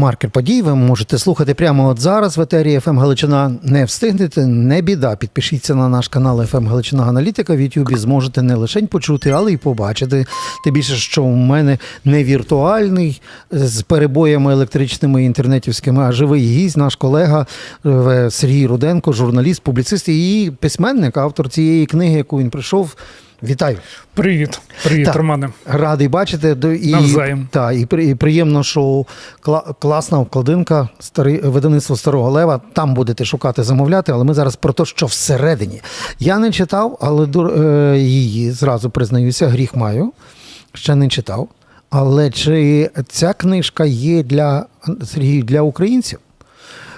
Маркер подій ви можете слухати прямо от зараз в етері ФМ Галичина. Не встигнете, не біда. Підпишіться на наш канал ФМ Галичина Аналітика. В Ютубі зможете не лише почути, але й побачити. Тим більше, що у мене не віртуальний з перебоями електричними і інтернетівськими, а живий гість, наш колега е, Сергій Руденко, журналіст, публіцист і письменник, автор цієї книги, яку він прийшов. Вітаю. Привіт, привіт, Так. Романе. Радий бачити. І, Навзаєм. Та, і, при- і приємно, що кла- класна обкладинка, старий, видавництво Старого Лева. Там будете шукати, замовляти, але ми зараз про те, що всередині. Я не читав, але дур- е, її зразу признаюся, гріх маю. Ще не читав. Але чи ця книжка є для Сергію для українців,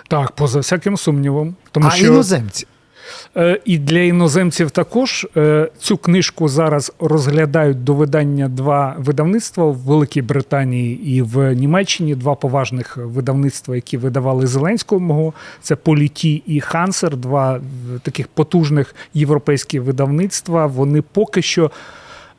Так, поза всяким сумнівом. Тому а що іноземців? Е, і для іноземців також е, цю книжку зараз розглядають до видання два видавництва в Великій Британії і в Німеччині. Два поважних видавництва, які видавали Зеленського. Це Політі і Хансер, два е, таких потужних європейських видавництва. Вони поки що.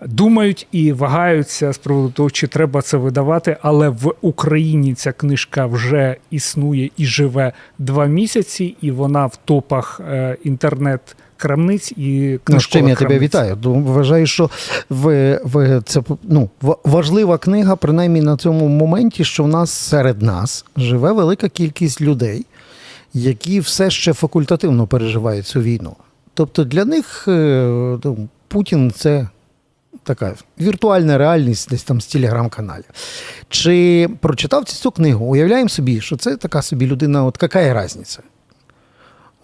Думають і вагаються з приводу того, чи треба це видавати, але в Україні ця книжка вже існує і живе два місяці, і вона в топах е, інтернет-крамниць і Ну, з чим я тебе вітаю. Вважаю, що ви, ви це ну, важлива книга, принаймні на цьому моменті, що в нас серед нас живе велика кількість людей, які все ще факультативно переживають цю війну. Тобто для них е, ну, Путін це така віртуальна реальність десь там з телеграм-каналів. Чи прочитав цю книгу? Уявляємо собі, що це така собі людина, от яка різниця?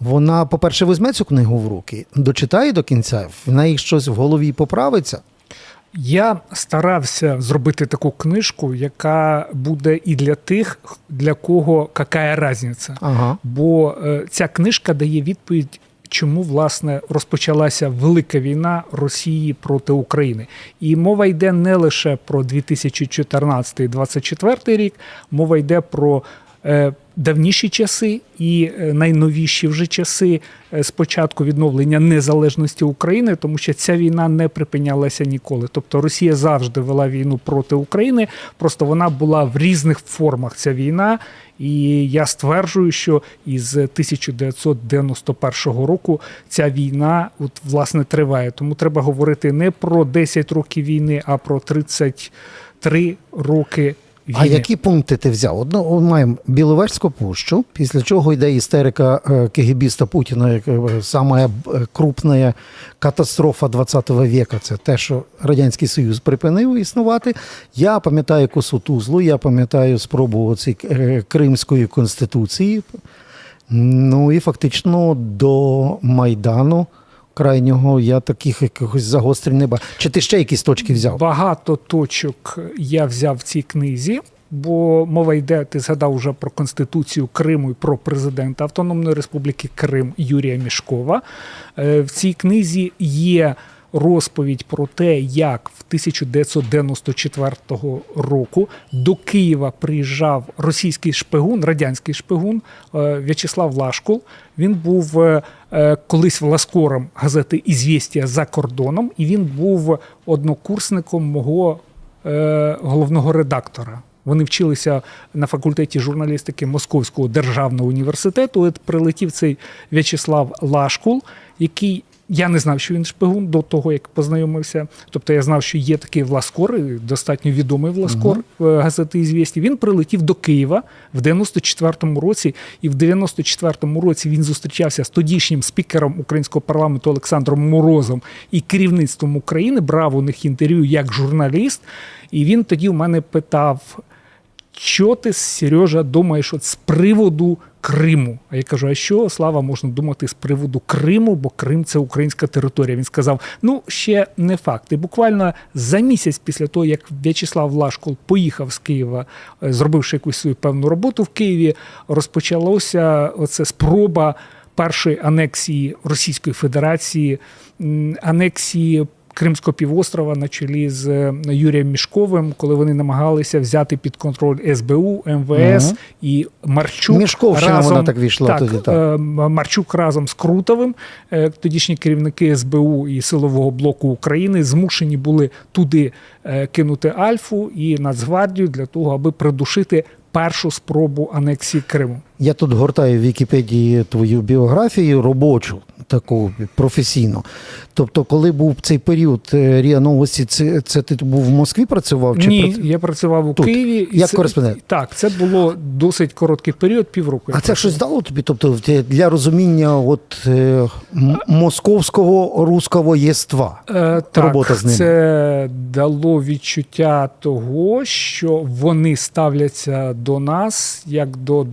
Вона, по-перше, візьме цю книгу в руки, дочитає до кінця, в неї щось в голові поправиться. Я старався зробити таку книжку, яка буде і для тих, для кого яка різниця. Ага. Бо е, ця книжка дає відповідь, чому власне розпочалася велика війна Росії проти України. І мова йде не лише про 2014-2024 рік, мова йде про. Е, Давніші часи і е, найновіші вже часи е, з початку відновлення незалежності України, тому що ця війна не припинялася ніколи. Тобто Росія завжди вела війну проти України, просто вона була в різних формах. Ця війна, і я стверджую, що із 1991 року ця війна от, власне триває. Тому треба говорити не про 10 років війни, а про 33 роки. А які пункти ти взяв? Одно маємо Біловежську пущу, після чого йде істерика е, кегебіста Путіна, як е, сама е, крупна катастрофа ХХ віка. Це те, що Радянський Союз припинив існувати. Я пам'ятаю косу Тузлу, я пам'ятаю спробу е, Кримської конституції. Ну і фактично до Майдану крайнього я таких якихось загострень не бачу. Чи ти ще якісь точки взяв? Багато точок я взяв в цій книзі, бо мова йде, ти згадав вже про Конституцію Криму і про президента Автономної Республіки Крим Юрія Мішкова. Е, В цій книзі є розповідь про те, як в 1994 року до Києва приїжджав російський шпигун, радянський шпигун е, В'ячеслав Лашкул. Він був е, е, колись власкором газети Ізвістія за кордоном, і він був однокурсником мого головного редактора. Вони вчилися на факультеті журналістики Московського державного університету. От прилетів цей В'ячеслав Лашкул, який я не знав, що він шпигун до того, як познайомився. Тобто я знав, що є такий Власкор, достатньо відомий Власкор е, газети «Ізвісті». Він прилетів до Києва в 94-му році, і в 94-му році він зустрічався з тодішнім спікером українського парламенту Олександром Морозом і керівництвом України, брав у них інтерв'ю як журналіст. І він тоді в мене питав. Що ти, Сережа, думаєш от з приводу Криму? А я кажу: а що Слава можна думати з приводу Криму, бо Крим це українська територія. Він сказав: ну ще не факт. І буквально за місяць після того, як В'ячеслав Лашкол поїхав з Києва, е, зробивши якусь свою певну роботу в Києві, розпочалося оце спроба першої анексії Російської Федерації, анексії. Кримського півострова на чолі з е, Юрієм Мішковим, коли вони намагалися взяти під контроль СБУ, МВС Мгм. і Марчук Мішковщина разом, вона так війшла так, тоді, так. е, Марчук разом з Крутовим, е, тодішні керівники СБУ і силового блоку України, змушені були туди кинути Альфу і Нацгвардію для того, аби придушити першу спробу анексії Криму. Я тут гортаю в Вікіпедії твою біографію робочу, таку професійну. Тобто, коли був цей період е, РІА Новості, це, це ти був в Москві працював? Чи Ні, прац- я працював у Тут, Києві. і як це- кореспондент? Так, це було досить короткий період, півроку. А це працював. щось дало тобі? Тобто для- розуміння от, е, московського руського єства? Е, так, робота з ними. Це дало відчуття того, що вони ставляться до нас як до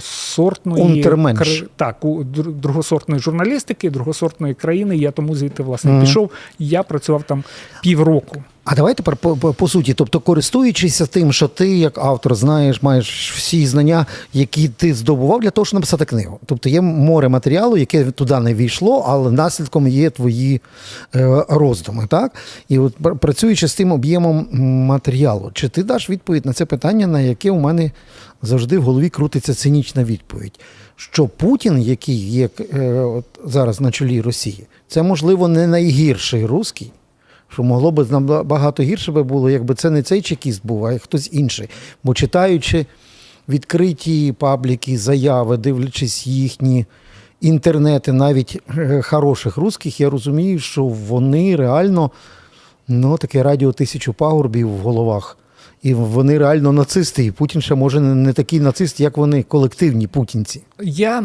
другосортної кр- так, у другосортної журналістики, другосортної країни. Я тому звідти власне Мгм. пішов. Я працював там півроку. А давай тепер по, по, по суті, тобто, користуючись тим, що ти як автор знаєш, маєш всі знання, які ти здобував для того, щоб написати книгу. Тобто є море матеріалу, яке туди не війшло, але наслідком є твої е, роздуми. Так? І от працюючи з тим об'ємом матеріалу, чи ти даш відповідь на це питання, на яке у мене завжди в голові крутиться цинічна відповідь? Що Путін, який є е, от зараз на чолі Росії, це можливо не найгірший русський, що могло би набагато гірше би було, якби це не цей чекіст був, а хтось інший. Бо читаючи відкриті пабліки, заяви, дивлячись їхні інтернети, навіть е, хороших русських, я розумію, що вони реально ну, таке радіо тисячу пагорбів в головах. І вони реально нацисти. І Путін ще може не такий нацист, як вони, колективні путінці. Я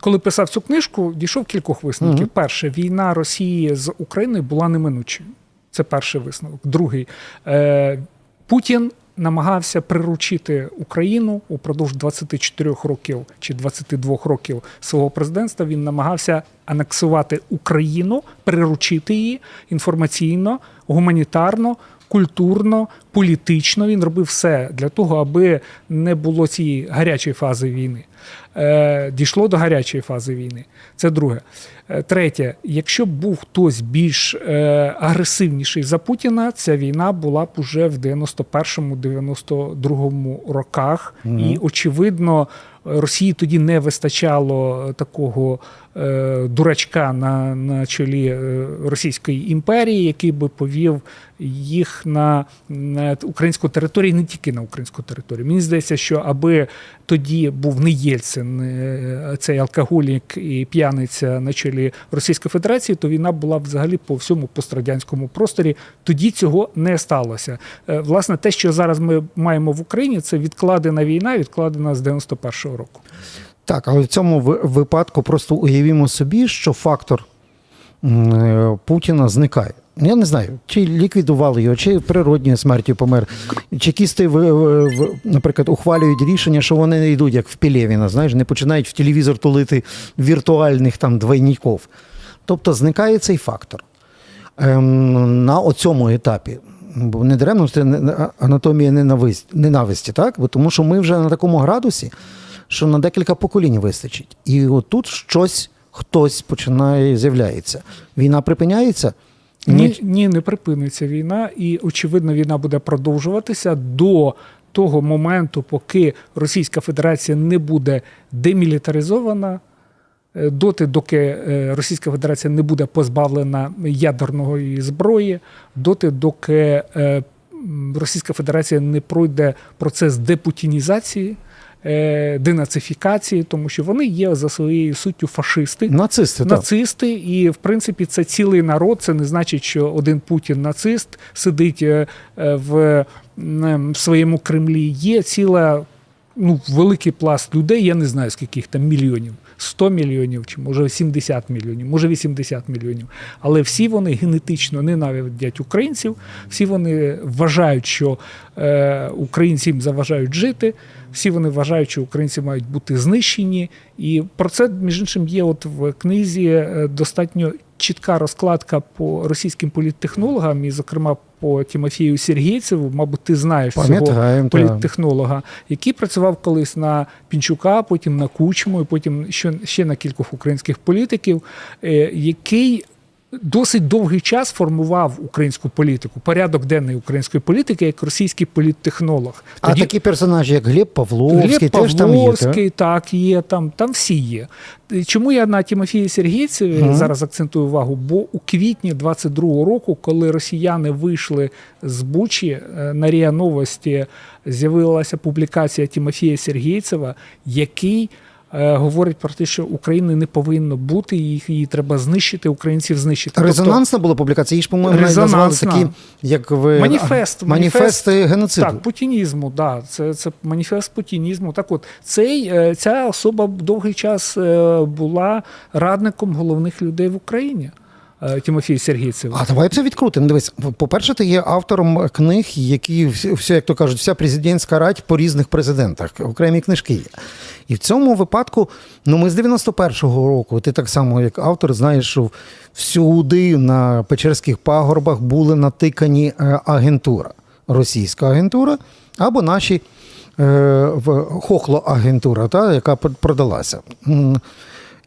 коли писав цю книжку, дійшов кількох висновків. Мгм. Перше, війна Росії з Україною була неминучою. Це перший висновок. Другий е, Путін намагався приручити Україну упродовж 24 років чи 22 років свого президентства. Він намагався анексувати Україну, приручити її інформаційно, гуманітарно. Культурно, політично він робив все для того, аби не було цієї гарячої фази війни. Е, дійшло до гарячої фази війни. Це друге. Е, Третє, якщо б був хтось більш е, агресивніший за Путіна, ця війна була б уже в 91-92 роках. І очевидно, Росії тоді не вистачало такого дурачка на, на чолі е, Російської імперії, який би повів їх на, на українську територію, не тільки на українську територію. Мені здається, що аби тоді був не Єльцин, е, цей алкоголік і п'яниця на чолі Російської Федерації, то війна була б взагалі по всьому пострадянському просторі. Тоді цього не сталося. Е, Власне, те, що зараз ми маємо в Україні, це відкладена війна, відкладена з 91-го року. Так, але в цьому випадку просто уявімо собі, що фактор е, Путіна зникає. Я не знаю, чи ліквідували його, чи природньою смертю помер. Чекісти, наприклад, ухвалюють рішення, що вони не йдуть, як в Пелєвіна, знаєш, не починають в телевізор тулити віртуальних там двойників. Тобто зникає цей фактор. Ем, на оцьому етапі. Бо не даремно це анатомія ненависті, ненависті, так? Бо тому що ми вже на такому градусі, що на декілька поколінь вистачить. І отут щось, хтось починає з'являється. Війна припиняється? Ні, ні, не припиниться війна, і очевидно, війна буде продовжуватися до того моменту, поки Російська Федерація не буде демілітаризована. е, Доти, доки е, Російська Федерація не буде позбавлена ядерної зброї, доти, доки е, Російська Федерація не пройде процес депутінізації, е, денацифікації, тому що вони є за своєю суттю фашисти Нацисти, так. і в принципі це цілий народ. Це не значить, що один Путін нацист сидить е, е, в м, в своєму Кремлі. Є ціла ну, великий пласт людей. Я не знаю, скільки їх там мільйонів. 100 мільйонів, чи може 70 мільйонів, може 80 мільйонів. Але всі вони генетично ненавидять українців, всі вони вважають, що е, українці їм заважають жити, всі вони вважають, що українці мають бути знищені. І про це, між іншим, є от в книзі е, достатньо чітка розкладка по російським політтехнологам, і, зокрема, по Тимофію Сергійцеву. Мабуть, ти знаєш цього політтехнолога, який працював колись на Пінчука, потім на Кучму, і потім ще, на кількох українських політиків, е, який досить довгий час формував українську політику, порядок денний української політики як російський політтехнолог. А такі персонажі, як Глеб Павловський, Глеб теж там є. так? Павловський, так, є там, там всі є. Чому я на Тимофії Сергійцеві Мгм. зараз акцентую увагу? Бо у квітні 22-го року, коли росіяни вийшли з Бучі, е, на РІА Новості з'явилася публікація Тимофія Сергійцева, який е, говорить про те, що України не повинно бути, їх її треба знищити, українців знищити. Тобто Резонансна була публікація, її ж, по-моєму, назвали такі, як ви Маніфест, маніфест геноциду. Так, путінізму, да, це, це маніфест путінізму. Так от, цей, е, ця особа довгий час е, була радником головних людей в Україні. Е, Тимофій Сергійцев. А давай це відкрутимо. Дивись, по-перше, ти є автором книг, які всі, як то кажуть, вся президентська радь по різних президентах. Окремі книжки є. І в цьому випадку, ну ми з 91-го року, ти так само, як автор, знаєш, що всюди на Печерських пагорбах були натикані е, агентура, російська агентура або наші е, хохло-агентура, та, яка продалася.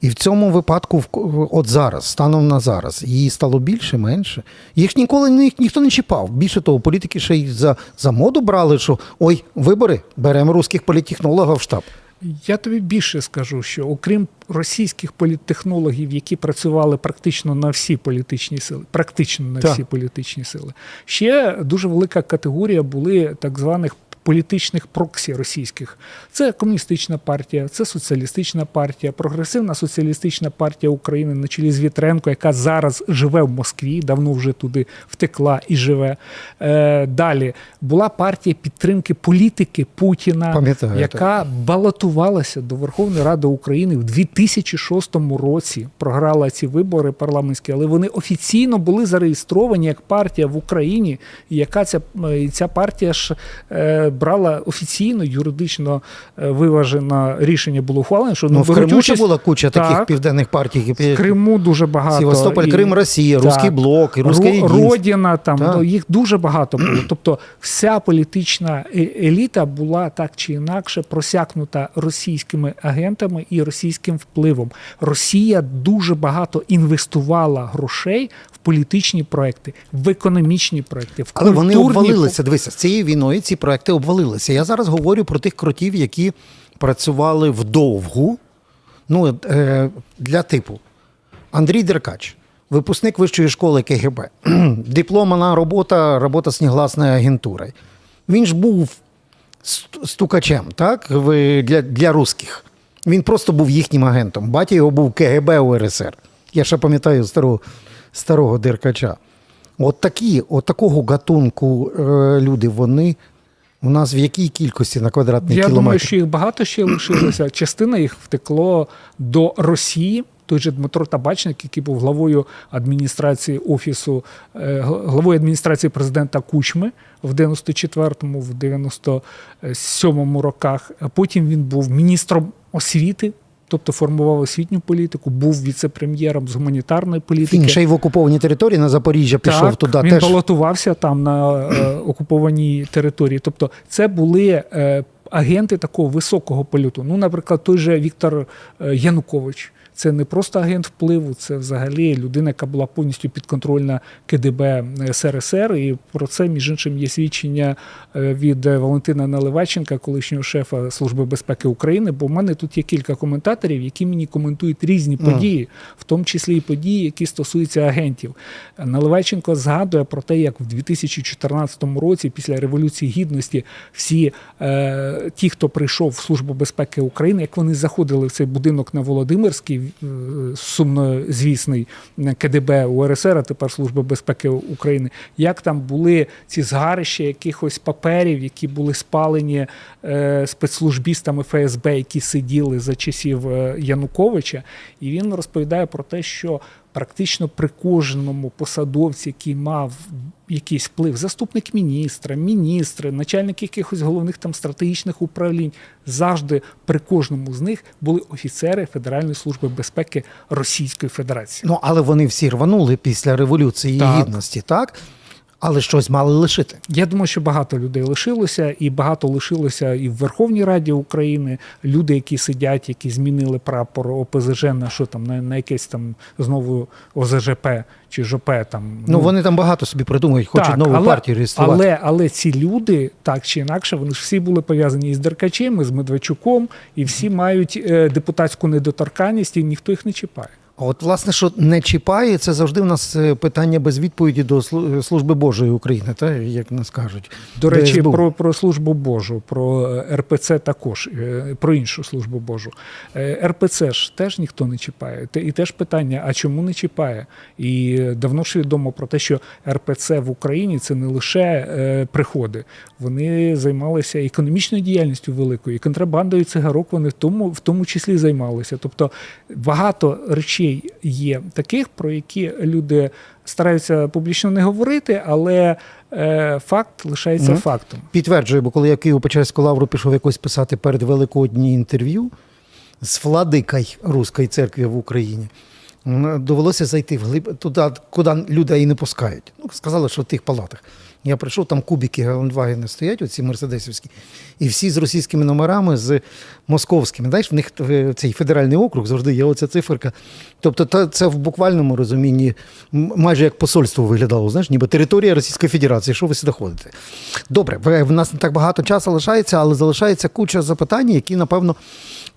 І в цьому випадку, от зараз, станом на зараз, її стало більше, менше. Їх ніколи ні, ніхто не чіпав. Більше того, політики ще й за, за моду брали, що ой, вибори, беремо русських політтехнологів в штаб. Я тобі більше скажу, що окрім російських політтехнологів, які працювали практично на всі політичні сили, практично на Так. всі політичні сили, ще дуже велика категорія були так званих. Політичних проксі російських це комуністична партія, це соціалістична партія, прогресивна соціалістична партія України на чолі з Вітренко, яка зараз живе в Москві, давно вже туди втекла і живе. Е, далі була партія підтримки політики Путіна, Пам'ятаю, яка балотувалася до Верховної Ради України в 2006 році. Програла ці вибори парламентські, але вони офіційно були зареєстровані як партія в Україні, яка ця, ця партія ж е, брала офіційно юридично е, виважено рішення було ухвалено, що Ну, в Криму участь- була куча таких південних партій. в Криму дуже багато. Севастополь, І- Крим, Росія, Так. Руський блок, і Руське Ро- єдинство. Родина там Так. ну, їх дуже багато було. Тобто, вся політична е- еліта була так чи інакше просякнута російськими агентами і російським впливом. Росія дуже багато інвестувала грошей в політичні проекти, в економічні проекти, в Але вони культурні обвалилися. Дивися, з цією війною ці проекти обвалилися. Я зараз говорю про тих кротів, які працювали вдовгу. Ну, е, для типу Андрій Деркач, випускник вищої школи КГБ, дипломана робота, робота з негласною агентурою. Він ж був стукачем, так? Для, для русських. Він просто був їхнім агентом. Батя його був КГБ УРСР. Я ще пам'ятаю старого, старого Деркача. От такі, от такого гатунку е, люди, вони у нас в якій кількості на квадратний Я кілометр? думаю, що їх багато ще лишилося. Частина їх втекло до Росії. Той же Дмитро Табачник, який був главою адміністрації офісу, е, главою адміністрації президента Кучми в 94-му, в 97-му роках. Потім він був міністром освіти, тобто формував освітню політику, був віце-прем'єром з гуманітарної політики. Він ще й в окупованій території на Запоріжжя пішов Так, туди. Він теж. балотувався там на е, окупованій території. Тобто, це були е, агенти такого високого польоту. Ну, наприклад, той же Віктор е, Янукович. Це не просто агент впливу, це взагалі людина, яка була повністю підконтрольна КДБ СРСР. І про це, між іншим, є свідчення е, від е, Валентина Наливайченка, колишнього шефа Служби безпеки України. Бо в мене тут є кілька коментаторів, які мені коментують різні Мгм. події, в тому числі і події, які стосуються агентів. Наливайченко згадує про те, як в 2014 році, після Революції Гідності, всі е, ті, хто прийшов в Службу безпеки України, як вони заходили в цей будинок на Володимирській, е, сумнозвісний е, КДБ УРСР, а тепер Служба безпеки України, як там були ці згарища якихось паперів, які були спалені е, спецслужбістами ФСБ, які сиділи за часів е, Януковича, і він розповідає про те, що практично при кожному посадовці, який мав якийсь вплив, заступник міністра, міністри, начальник якихось головних там стратегічних управлінь, завжди при кожному з них були офіцери Федеральної служби безпеки Російської Федерації. Ну, але вони всі рванули після Революції Так. Гідності, так? Але щось мали лишити. Я думаю, що багато людей лишилося, і багато лишилося і в Верховній Раді України. Люди, які сидять, які змінили прапор ОПЗЖ на що там, на, на якесь там знову ОЗЖП чи ЖП там. Ну, вони там багато собі придумують, хочуть Так, нову але, партію реєструвати. Але, але ці люди, так чи інакше, вони ж всі були пов'язані із Деркачем, і з Медведчуком, і всі мають е, депутатську недоторканність, і ніхто їх не чіпає. А От, власне, що не чіпає, це завжди в нас е, питання без відповіді до Слу- Служби Божої України, та, як нас кажуть. До речі, про, про службу Божу, про е, РПЦ також, е, про іншу службу Божу. Е, РПЦ ж теж ніхто не чіпає. І теж питання: а чому не чіпає? І давно ж відомо про те, що РПЦ в Україні це не лише е, приходи. Вони займалися економічною діяльністю великою, і контрабандою цигарок вони в тому, в тому числі займалися. Тобто багато речей є таких, про які люди стараються публічно не говорити, але е, факт лишається Мгм. фактом. Підтверджую, бо коли я в Києво-Печерську лавру пішов якось писати перед Великодні інтерв'ю з владикою Руської церкви в Україні, довелося зайти вглиб туди, куди людей не пускають. Ну, сказали, що в тих палатах. Я прийшов, там кубики Гелендвагена стоять, оці мерседесівські, і всі з російськими номерами, з московськими. Знаєш, в них е, цей федеральний округ завжди є оця циферка. Тобто, це в буквальному розумінні майже як посольство виглядало, знаєш, ніби територія Російської Федерації. Що ви сюди ходите? Добре, в нас не так багато часу лишається, але залишається куча запитань, які, напевно,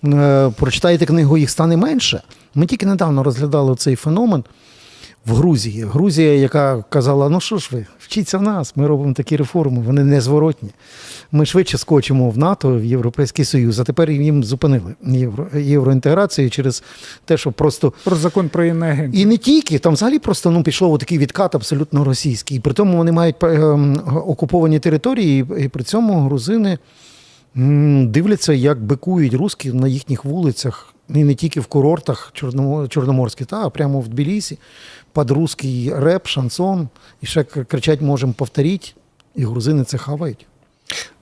е, прочитаєте книгу, їх стане менше. Ми тільки недавно розглядали цей феномен в Грузії. Грузія, яка казала: ну що ж ви, вчіться в нас, ми робимо такі реформи, вони незворотні. Ми швидше скочимо в НАТО, в Європейський Союз, а тепер їм зупинили євро, євроінтеграцію через те, що просто Про закон про іноагентів. і не тільки, там взагалі просто ну, пішло такий відкат абсолютно російський. І при тому вони мають е, окуповані території, і при цьому грузини дивляться, як бикують русські на їхніх вулицях, і не тільки в курортах чорномо- чорноморських, та, а прямо в Тбілісі, під русський реп, шансон, і ще кричать можемо повторити, і грузини це хавають.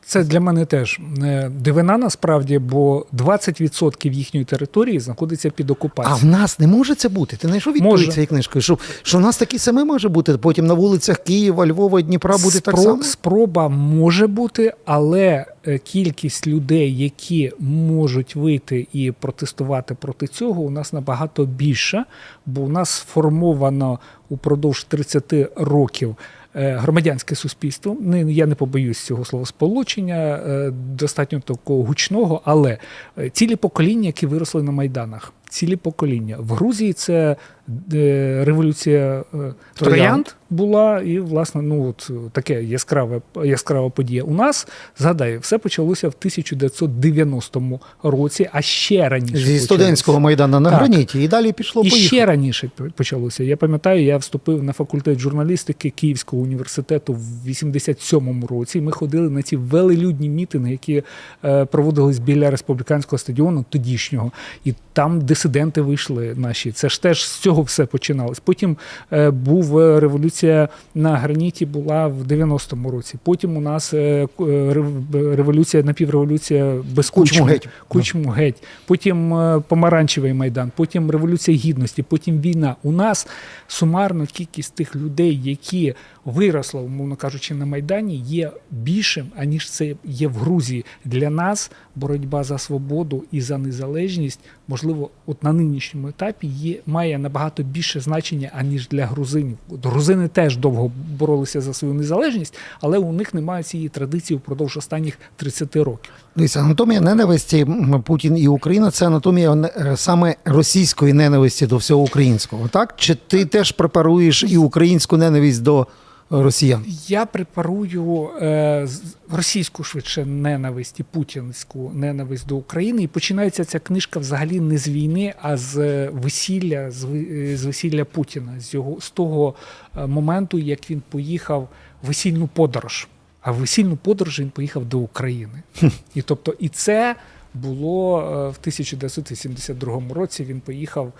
Це для мене теж е, дивина насправді, бо 20% їхньої території знаходиться під А в нас не може це бути. Ти знайшов відповідь Може. цією книжкою, що, що в нас такі саме може бути. Потім на вулицях Києва, Львова, Дніпра буде так само. Спроба може бути, але е, кількість людей, які можуть вийти і протестувати проти цього, у нас набагато більша, бо у нас сформовано упродовж 30 років. Е, Громадянське суспільство, я не побоюсь цього словосполучення, е, достатньо такого гучного, але е, цілі покоління, які виросли на майданах, цілі покоління в Грузії це е, революція е, троянд була, і власне, ну от таке яскраве яскрава подія. У нас згадаю, все почалося в 1990 році, а ще раніше Зі студентського майдану на Так. граніті, і далі пішло І поїхало. ще раніше почалося. Я пам'ятаю, я вступив на факультет журналістики Київського університету в 87-му році. Ми ходили на ці велелюдні мітинги, які е, проводились біля республіканського стадіону тодішнього. І там дисиденти вийшли наші. Це ж теж з цього все починалось. Потім е, був е, революція на граніті, була в 90-му році. Потім у нас е, е, рев- революція, напівреволюція без Кучму геть. Кучму геть. Потім е, помаранчевий майдан, потім революція гідності, потім війна. У нас сумарно кількість тих людей, які виросли, умовно кажучи, на майдані, є більшим, аніж це є в Грузії. Для нас боротьба за свободу і за незалежність, можливо, от на нинішньому етапі є має набагато більше значення аніж для грузинів. От грузини теж довго боролися за свою незалежність, але у них немає цієї традиції впродовж останніх 30 років. Дивіться, анатомія ненависті Путін і Україна це анатомія е, саме російської ненависті до всього українського. Так? Чи ти теж препаруєш і українську ненависть до росіян? Я препарую е, російську швидше ненависть і путінську ненависть до України. І починається ця книжка взагалі не з війни, а з е, весілля, з, е, з весілля Путіна, з його з того е, моменту, як він поїхав в весільну подорож. А в весільну подорож він поїхав до України. І тобто, і це було в 1982 році. Він поїхав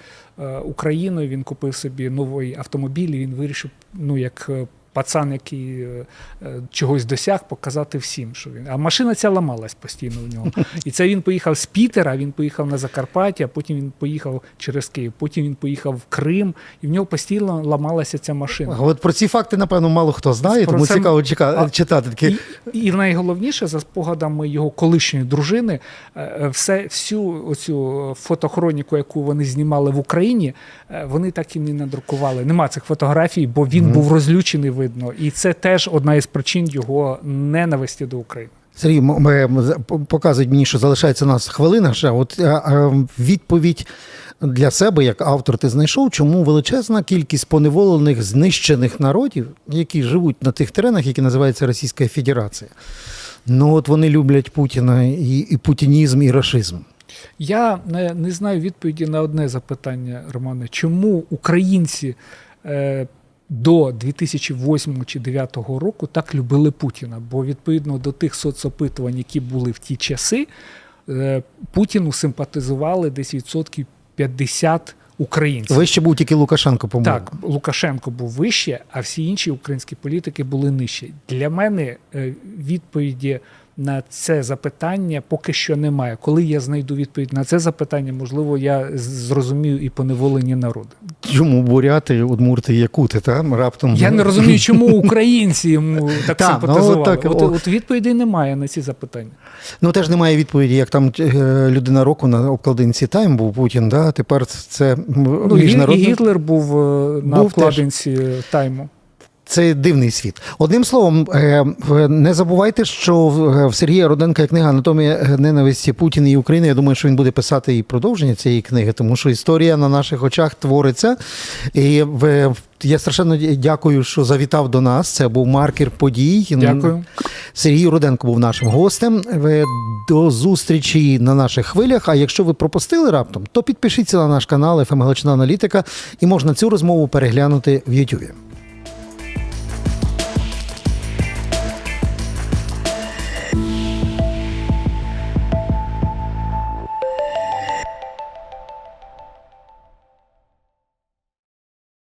Україною. Він купив собі новий автомобіль. і Він вирішив, ну як пацан, який е, е, чогось досяг, показати всім, що він. А машина ця ламалась постійно в нього. І це він поїхав з Пітера, він поїхав на Закарпаття, потім він поїхав через Київ, потім він поїхав в Крим, і в нього постійно ламалася ця машина. А От про ці факти, напевно, мало хто знає, Про тому це- цікаво чека- А- читати такі. І, і найголовніше, за спогадами його колишньої дружини, е, все, всю оцю фотохроніку, яку вони знімали в Україні, вони так і не надрукували. Нема цих фотографій, бо він був розлючений, видно. І це теж одна із причин його ненависті до України. Сергій, показують мені, що залишається у нас хвилина ще. От е, е, відповідь для себе, як автор, ти знайшов, чому величезна кількість поневолених, знищених народів, які живуть на тих теренах, які називаються Російська Федерація. Ну от вони люблять Путіна і, і путінізм, і рашизм. Я не, не знаю відповіді на одне запитання, Романе. Чому українці е, до 2008 чи 2009 року так любили Путіна? Бо відповідно до тих соцопитувань, які були в ті часи, е, Путіну симпатизували десь відсотків 50 українців. Вище був тільки Лукашенко, по-моєму. Так, Лукашенко був вище, а всі інші українські політики були нижче. Для мене е, відповіді на це запитання поки що немає. Коли я знайду відповідь на це запитання, можливо, я зрозумію і поневолені народи. Чому буряти, удмурти, якути, та? раптом. Я не розумію, чому українці йому так Так, ну, симпатизували. так, от, о. от відповідей немає на ці запитання. Ну теж немає відповіді, як там е, людина року на обкладинці Тайм був Путін. Да? Тепер це Ну, і, і. Гітлер був е, на Був теж. тайму. Це дивний світ. Одним словом, е, не забувайте, що в- в Сергія Руденка є книга Анатомія ненависті Путіна і України. Я думаю, що він буде писати і продовження цієї книги, тому що історія на наших очах твориться. І в- я страшенно дякую, що завітав до нас. Це був маркер подій. Дякую. Сергій Руденко був нашим гостем. До зустрічі на наших хвилях. А якщо ви пропустили раптом, то підпишіться на наш канал «ФМ Галичина Аналітика і можна цю розмову переглянути в Ютубі.